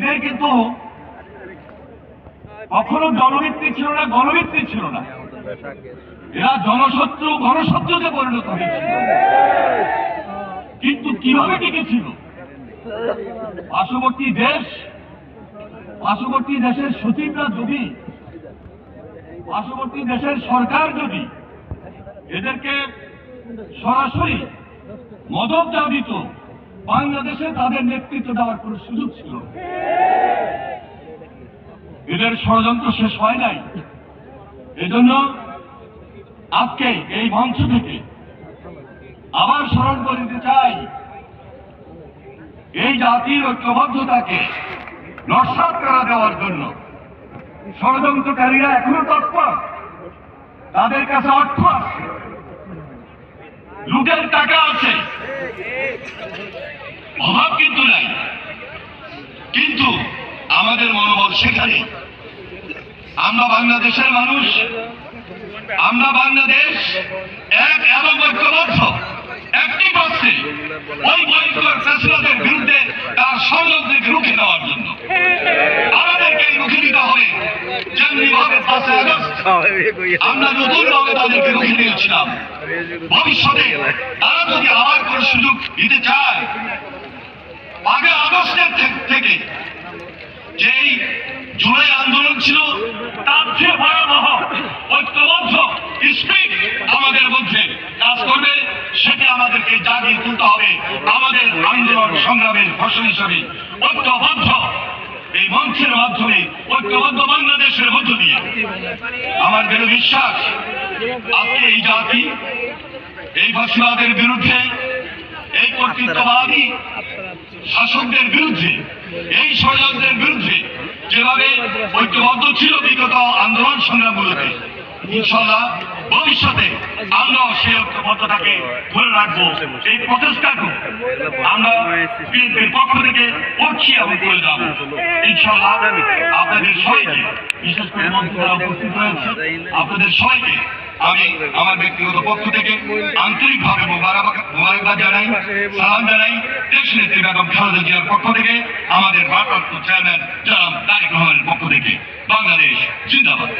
এদের কিন্তু কখনো জনভিত্তিক ছিল না গণভিত্তিক ছিল না। এরা জনশত্রু, গণশত্রুতে পরিণত হয়েছিল। কিন্তু কীভাবে টিকেছিল? পার্শ্ববর্তী দেশ, পার্শ্ববর্তী দেশের সচিবরা যদি, পার্শ্ববর্তী দেশের সরকার যদি এদেরকে সরাসরি মদত না দিত বাংলাদেশে তাদের নেতৃত্ব দেওয়ার কোন সুযোগ ছিল এদের ষড়যন্ত্র শেষ হয় নাই। এজন্য আজকে এই মঞ্চ থেকে আবার স্মরণ করে দিতে চাই, এই জাতির ঐক্যবদ্ধতাকে নস্বাত করা দেওয়ার জন্য ষড়যন্ত্রকারীরা এখনও তৎপর। তাদের কাছে অর্থ আছে। লুটের টাকা আছে। অভাব কিন্তু নাই। কিন্তু আমাদের মনোবল সেখানে। আমরা বাংলাদেশের মানুষ, আমরা বাংলাদেশ এক এবং ঐক্যবদ্ধ, একটি পক্ষে ওই ভয়ঙ্কর ফেসলাদের বিরুদ্ধে তার ষড়যন্ত্রকে রুখে দেওয়ার জন্য। আমাদেরকে রুখে দিতে হবে। যেমনি ভাবে পাঁচই আগস্ট আমরা নতুন ভাবে তাদেরকে রুখে দিয়েছিলাম। ভবিষ্যতে তারা যদি আবার কোনো সুযোগ দিতে চায় আগস্টের থেকে যেই জুলাই আন্দোলন ছিল, তার চেয়ে ভয়াবহ ঐক্যবদ্ধ স্পিক আমাদের মধ্যে কাজ করবে, সেটা আমাদেরকে জাগিয়ে তুলতে হবে। আমাদের আন্দোলন সংগ্রামের ফসল হিসাবে ঐক্যবদ্ধ। এই মঞ্চের মাধ্যমে ঐক্যবদ্ধ বাংলাদেশের মধ্য দিয়ে আমার দৃঢ় বিশ্বাস, আজকে এই জাতি, এই ফাঁসিবাদের বিরুদ্ধে, এই কর্তৃত্ববাদী শাসকদের বিরুদ্ধে, এই ষড়যন্ত্রের বিরুদ্ধে যেভাবে ঐক্যবদ্ধ ছিল বিগত আন্দোলন সংগ্রামগুলোতে ইনশাল্লাহ ভবিষ্যতে আমরাও সেই ঐক্যবদ্ধতাকে ধরে রাখব, এই প্রচেষ্টাটু আমরা বিএনপির পক্ষ থেকে করছি এবং করে যাব। ইনশাল্লাহ আপনাদের সবাইকে, বিশেষ করে মন্ত্রীরা উপস্থিত রয়েছে, আপনাদের সবাইকে আমি আমার ব্যক্তিগত পক্ষ থেকে আন্তরিকভাবে মোবারক- মোবারকবাদ জানাই, সালাম জানাই, দেশ নেত্রী বেগম খালেদা জিয়ার পক্ষ থেকে আমাদের ভারপ্রাপ্ত চেয়ারম্যান জনাব তারেক রহমানের পক্ষ থেকে বাংলাদেশ জিন্দাবাদ।